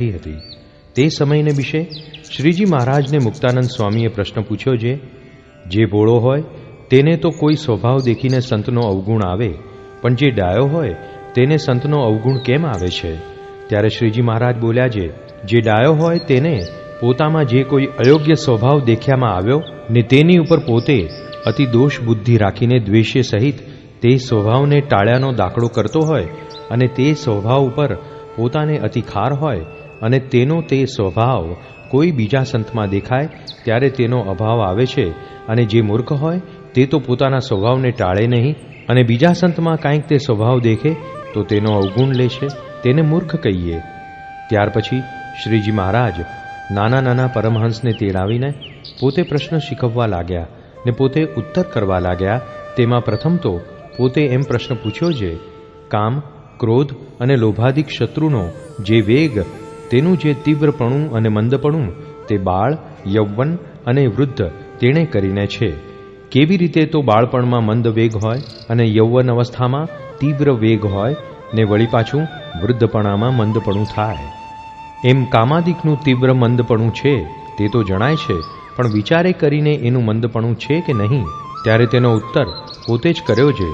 બેઠી હતી. તે સમયને વિશે શ્રીજી મહારાજને મુક્તાનંદ સ્વામીએ પ્રશ્ન પૂછ્યો જે જે ભોળો હોય, તેને તો કોઈ સ્વભાવ દેખીને સંતનો અવગુણ આવે, પણ જે ડાયો હોય, તેને સંતનો અવગુણ કેમ આવે છે? ત્યારે શ્રીજી મહારાજ બોલ્યા છે જે ડાયો હોય, તેને પોતામાં જે કોઈ અયોગ્ય સ્વભાવ દેખ્યામાં આવ્યો ને તેની ઉપર પોતે અતિ દોષ બુદ્ધિ રાખીને દ્વેષ્ય સહિત તે સ્વભાવને ટાળ્યાનો દાખલો કરતો હોય અને તે સ્વભાવ ઉપર પોતાને અતિ ખાર હોય અને તેનો તે સ્વભાવ કોઈ બીજા સંતમાં દેખાય ત્યારે તેનો અભાવ આવે છે અને જે મૂર્ખ હોય તે તો પોતાના સ્વભાવને ટાળે નહીં અને બીજા સંતમાં કાંઈક તે સ્વભાવ દેખે તો તેનો અવગુણ લે છે, તેને મૂર્ખ કહીએ. ત્યાર પછી શ્રીજી મહારાજ નાના નાના પરમહંસને તેડાવીને પોતે પ્રશ્ન શીખવવા લાગ્યા ને પોતે ઉત્તર કરવા લાગ્યા. તેમાં પ્રથમ તો પોતે એમ પ્રશ્ન પૂછ્યો છે, કામ, ક્રોધ અને લોભાધિક શત્રુનો જે વેગ તેનું જે તીવ્રપણું અને મંદપણું તે બાળ, યૌવન અને વૃદ્ધ તેણે કરીને છે. કેવી રીતે તો બાળપણમાં મંદ વેગ હોય અને યૌવન અવસ્થામાં તીવ્ર વેગ હોય ને વળી પાછું વૃદ્ધપણામાં મંદપણું થાય. એમ કામાદિકનું તીવ્ર મંદપણું છે તે તો જણાય છે, પણ વિચારે કરીને એનું મંદપણું છે કે નહીં ત્યારે તેનો ઉત્તર પોતે જ કર્યો છે.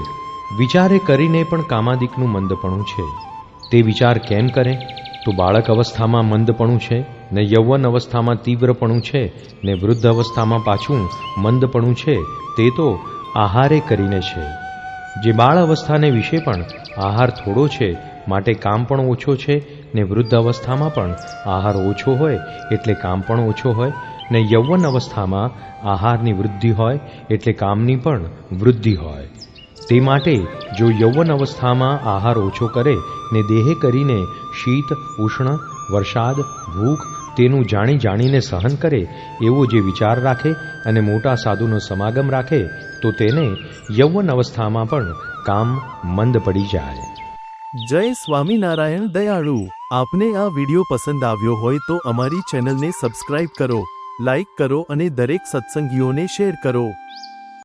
વિચારે કરીને પણ કામાદિકનું મંદપણું છે. તે વિચાર કેમ કરે? તો બાળક અવસ્થામાં મંદપણું છે, ને યૌવન અવસ્થામાં તીવ્રપણું છે, ને વૃદ્ધ અવસ્થામાં પાછું મંદપણું છે, તે તો આહારે કરીને છે. જે બાળ અવસ્થાને વિશે પણ આહાર થોડો છે, માટે કામ પણ ઓછો છે, ને વૃદ્ધ અવસ્થામાં પણ આહાર ઓછો હોય, એટલે કામ પણ ઓછો હોય, ને યૌવન અવસ્થામાં આહારની વૃદ્ધિ હોય, એટલે કામની પણ વૃદ્ધિ હોય. તે માટે જો યૌવન અવસ્થામાં આહાર ઓછો કરે ને દેહે કરીને શીત, ઉષ્ણ, વરસાદ, ભૂખ તેનું જાણી જાણીને સહન કરે એવો જે વિચાર રાખે અને મોટા સાધુનો સમાગમ રાખે, તો તેને યૌવન અવસ્થામાં પણ કામ મંદ પડી જાય. જય સ્વામિનારાયણ દયાળુ. આપને આ વિડિયો પસંદ આવ્યો હોય તો અમારી ચેનલને સબસ્ક્રાઇબ કરો, લાઇક કરો અને દરેક સત્સંગીઓને શેર કરો.